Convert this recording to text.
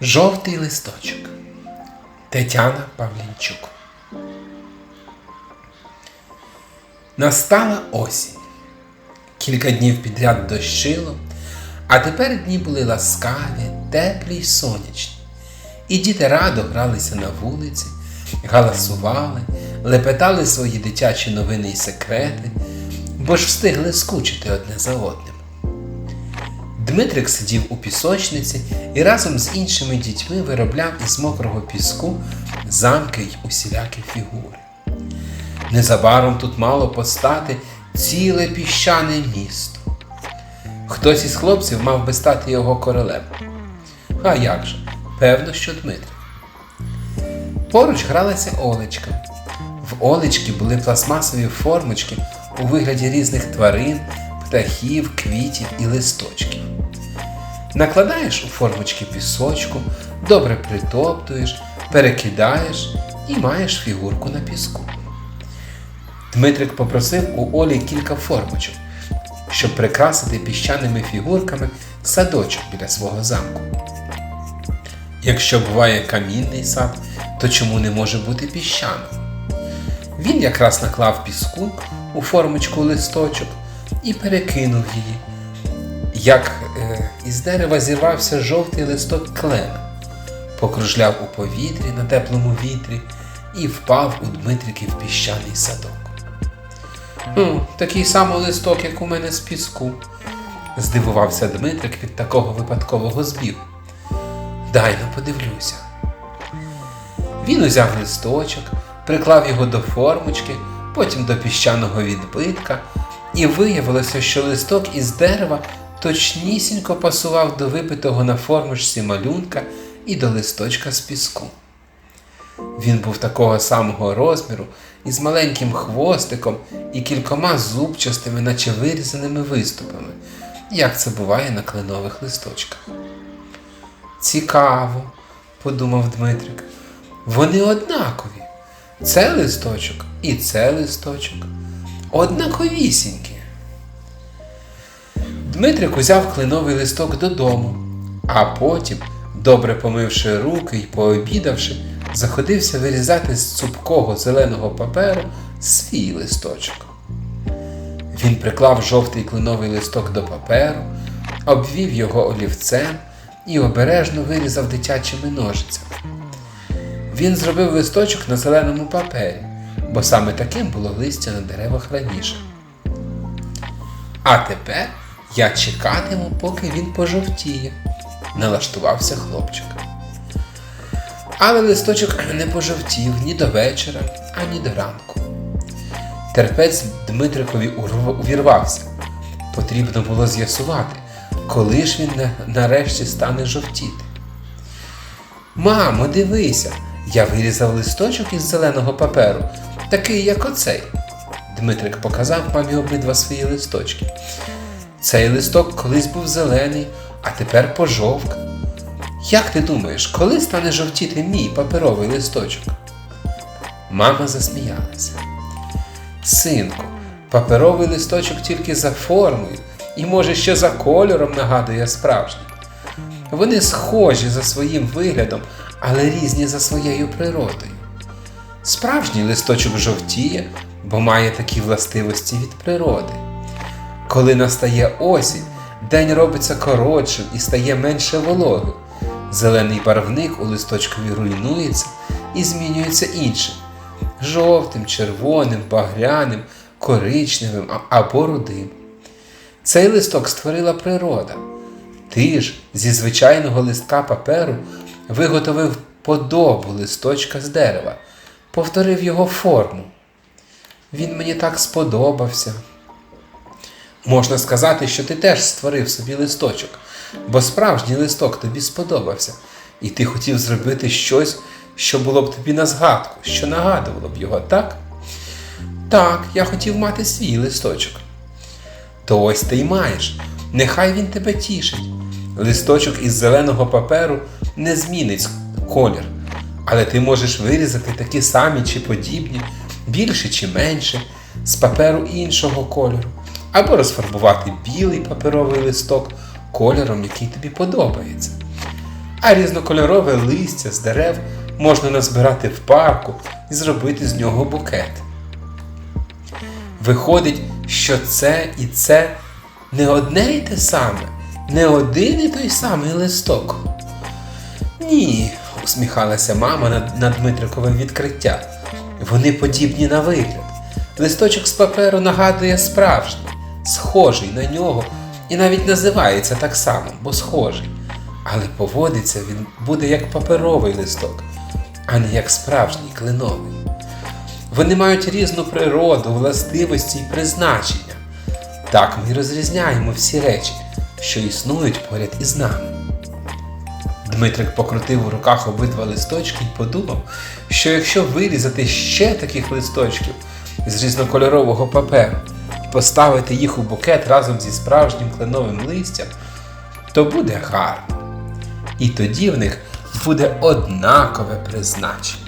Жовтий листочок. Тетяна Павлінчук. Настала осінь. Кілька днів підряд дощило, а тепер дні були ласкаві, теплі й сонячні. І діти радо гралися на вулиці, галасували, лепетали свої дитячі новини й секрети, бо ж встигли скучити одне за одним. Дмитрик сидів у пісочниці і разом з іншими дітьми виробляв із мокрого піску замки й усілякі фігури. Незабаром тут мало постати ціле піщане місто. Хтось із хлопців мав би стати його королем. А як же? Певно, що Дмитрик. Поруч гралася Олечка. В Олечки були пластмасові формочки у вигляді різних тварин, птахів, квітів і листочків. Накладаєш у формочки пісочку, добре притоптуєш, перекидаєш і маєш фігурку на піску. Дмитрик попросив у Олі кілька формочок, щоб прикрасити піщаними фігурками садочок біля свого замку. Якщо буває камінний сад, то чому не може бути піщаним? Він якраз наклав піску у формочку листочок і перекинув її. Як із дерева зірвався жовтий листок клена, покружляв у повітрі на теплому вітрі і впав у Дмитриків піщаний садок. «Хм, такий самий листок, як у мене з піску, здивувався Дмитрик від такого випадкового збігу. Дай ну подивлюся. Він узяв листочок, приклав його до формочки, потім до піщаного відбитка, і виявилося, що листок із дерева точнісінько пасував до випитого на формочці малюнка і до листочка з піску. Він був такого самого розміру, із маленьким хвостиком і кількома зубчастими, наче вирізаними виступами, як це буває на кленових листочках. Цікаво, подумав Дмитрик. Вони однакові. Це листочок і це листочок. Однаковісінькі. Дмитрик узяв кленовий листок додому, а потім, добре помивши руки й пообідавши, заходився вирізати з цупкого зеленого паперу свій листочок. Він приклав жовтий кленовий листок до паперу, обвів його олівцем і обережно вирізав дитячими ножицями. Він зробив листочок на зеленому папері, бо саме таким було листя на деревах раніше. А тепер я чекатиму, поки він пожовтіє, налаштувався хлопчик. Але листочок не пожовтів ні до вечора, ані до ранку. Терпець Дмитрикові увірвався. Потрібно було з'ясувати, коли ж він нарешті стане жовтіти. Мамо, дивися, я вирізав листочок із зеленого паперу, такий, як оцей. Дмитрик показав мамі обидва свої листочки. Цей листок колись був зелений, а тепер пожовк. Як ти думаєш, коли стане жовтіти мій паперовий листочок? Мама засміялася. Синку, паперовий листочок тільки за формою і, може, ще за кольором нагадує справжній. Вони схожі за своїм виглядом, але різні за своєю природою. Справжній листочок жовтіє, бо має такі властивості від природи. Коли настає осінь, день робиться коротшим і стає менше вологи. Зелений барвник у листочкові руйнується і змінюється іншим жовтим, червоним, багряним, коричневим або рудим. Цей листок створила природа. Ти ж зі звичайного листка паперу виготовив подобу листочка з дерева, повторив його форму. Він мені так сподобався. Можна сказати, що ти теж створив собі листочок, бо справжній листок тобі сподобався, і ти хотів зробити щось, що було б тобі на згадку, що нагадувало б його, так? Так, я хотів мати свій листочок. То ось ти й маєш. Нехай він тебе тішить. Листочок із зеленого паперу не змінить колір, але ти можеш вирізати такі самі чи подібні, більше чи менше, з паперу іншого кольору, або розфарбувати білий паперовий листок кольором, який тобі подобається. А різнокольорове листя з дерев можна назбирати в парку і зробити з нього букет. Виходить, що це і це не одне й те саме, не один і той самий листок. Ні, усміхалася мама на, на Дмитрикове відкриття. Вони подібні на вигляд. Листочок з паперу нагадує справжній, схожий на нього і навіть називається так само, бо схожий. Але поводиться він буде як паперовий листок, а не як справжній кленовий. Вони мають різну природу, властивості і призначення. Так ми розрізняємо всі речі, що існують поряд із нами. Дмитрик покрутив у руках обидва листочки і подумав, що якщо вирізати ще таких листочків з різнокольорового паперу поставити їх у букет разом зі справжнім кленовим листям, то буде гарно. І тоді в них буде однакове призначення.